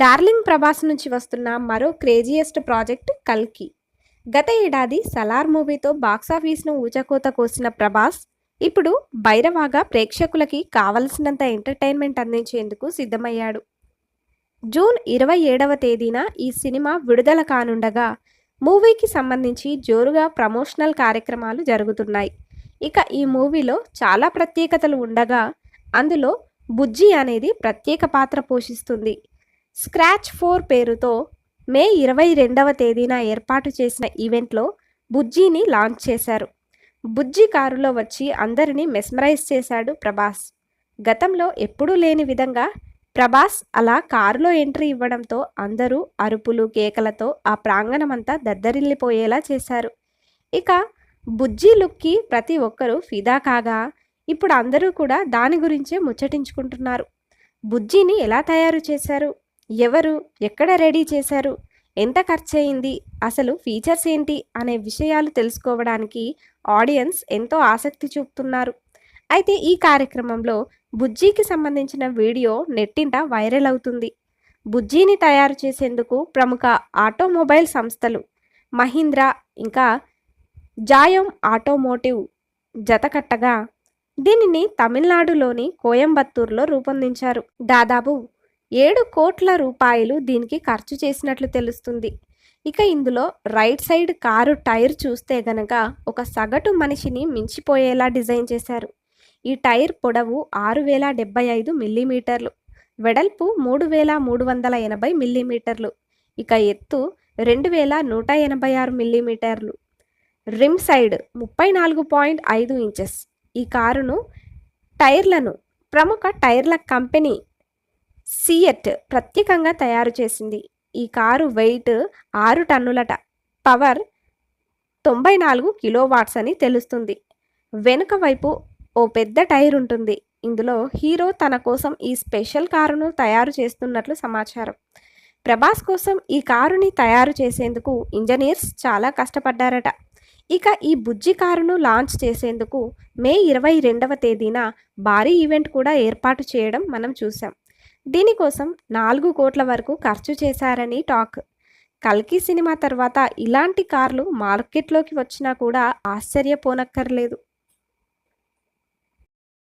Darling Prabhas నుంచి వస్తున్న మరో క్రేజియస్ట్ ప్రాజెక్ట్ కల్కి. గత ఏడాది సలార్ మూవీతో బాక్సాఫీస్ను ఊచకోత కోసిన ప్రభాస్ ఇప్పుడు భైరవాగా ప్రేక్షకులకి కావలసినంత ఎంటర్టైన్మెంట్ అందించేందుకు సిద్ధమయ్యాడు. జూన్ ఇరవై ఏడవ తేదీన ఈ సినిమా విడుదల కానుండగా మూవీకి సంబంధించి జోరుగా ప్రమోషనల్ కార్యక్రమాలు జరుగుతున్నాయి. ఇక ఈ మూవీలో చాలా ప్రత్యేకతలు ఉండగా అందులో బుజ్జి అనేది ప్రత్యేక పాత్ర పోషిస్తుంది. స్క్రాచ్ ఫోర్ పేరుతో మే ఇరవై రెండవ తేదీన ఏర్పాటు చేసిన ఈవెంట్లో బుజ్జీని లాంచ్ చేశారు. బుజ్జి కారులో వచ్చి అందరినీ మెస్మరైజ్ చేశాడు ప్రభాస్. గతంలో ఎప్పుడూ లేని విధంగా ప్రభాస్ అలా కారులో ఎంట్రీ ఇవ్వడంతో అందరూ అరుపులు కేకలతో ఆ ప్రాంగణమంతా దద్దరిల్లిపోయేలా చేశారు. ఇక బుజ్జి లుక్కి ప్రతి ఒక్కరూ ఫిదా కాగా ఇప్పుడు అందరూ కూడా దాని గురించే ముచ్చటించుకుంటున్నారు. బుజ్జిని ఎలా తయారు చేశారు? ఎవరు? ఎక్కడ రెడీ చేశారు? ఎంత ఖర్చయింది? అసలు ఫీచర్స్ ఏంటి? అనే విషయాలు తెలుసుకోవడానికి ఆడియన్స్ ఎంతో ఆసక్తి చూపుతున్నారు. అయితే ఈ కార్యక్రమంలో బుజ్జీకి సంబంధించిన వీడియో నెట్టింట వైరల్ అవుతుంది. బుజ్జీని తయారు చేసేందుకు ప్రముఖ ఆటోమొబైల్ సంస్థలు మహీంద్రా ఇంకా జాయం ఆటోమోటివ్ జతకట్టగా దీనిని తమిళనాడులోని కోయంబత్తూరులో రూపొందించారు. దాదాపు ఏడు కోట్ల రూపాయలు దీనికి ఖర్చు చేసినట్లు తెలుస్తుంది. ఇక ఇందులో రైట్ సైడ్ కారు టైర్ చూస్తే గనక ఒక సగటు మనిషిని మించిపోయేలా డిజైన్ చేశారు. ఈ టైర్ పొడవు ఆరు వేల డెబ్బై ఐదు మిల్లీమీటర్లు వెడల్పు మూడు వేల మూడు వందల ఎనభై మిల్లీమీటర్లు ఇక ఎత్తు రెండు వేల నూట ఎనభై ఆరు మిల్లీమీటర్లు. రిమ్ సైడ్ ముప్పై నాలుగు పాయింట్ ఐదు ఇంచెస్. ఈ కారును టైర్లను ప్రముఖ టైర్ల కంపెనీ సియట్ ప్రత్యేకంగా తయారు చేసింది. ఈ కారు వెయిట్ ఆరు టన్నులట. పవర్ తొంభై నాలుగు కిలో వాట్స్ అని తెలుస్తుంది. వెనుక వైపు ఓ పెద్ద టైర్ ఉంటుంది. ఇందులో హీరో తన కోసం ఈ స్పెషల్ కారును తయారు చేస్తున్నట్లు సమాచారం. ప్రభాస్ కోసం ఈ కారుని తయారు చేసేందుకు ఇంజనీర్స్ చాలా కష్టపడ్డారట. ఇక ఈ బుజ్జి కారును లాంచ్ చేసేందుకు మే ఇరవై రెండవ తేదీన భారీ ఈవెంట్ కూడా ఏర్పాటు చేయడం మనం చూసాం దీనికోసం నాలుగు కోట్ల వరకు ఖర్చు చేశారని టాక్. కల్కి సినిమా తర్వాత ఇలాంటి కార్లు మార్కెట్లోకి వచ్చినా కూడా ఆశ్చర్యపోనక్కర్లేదు.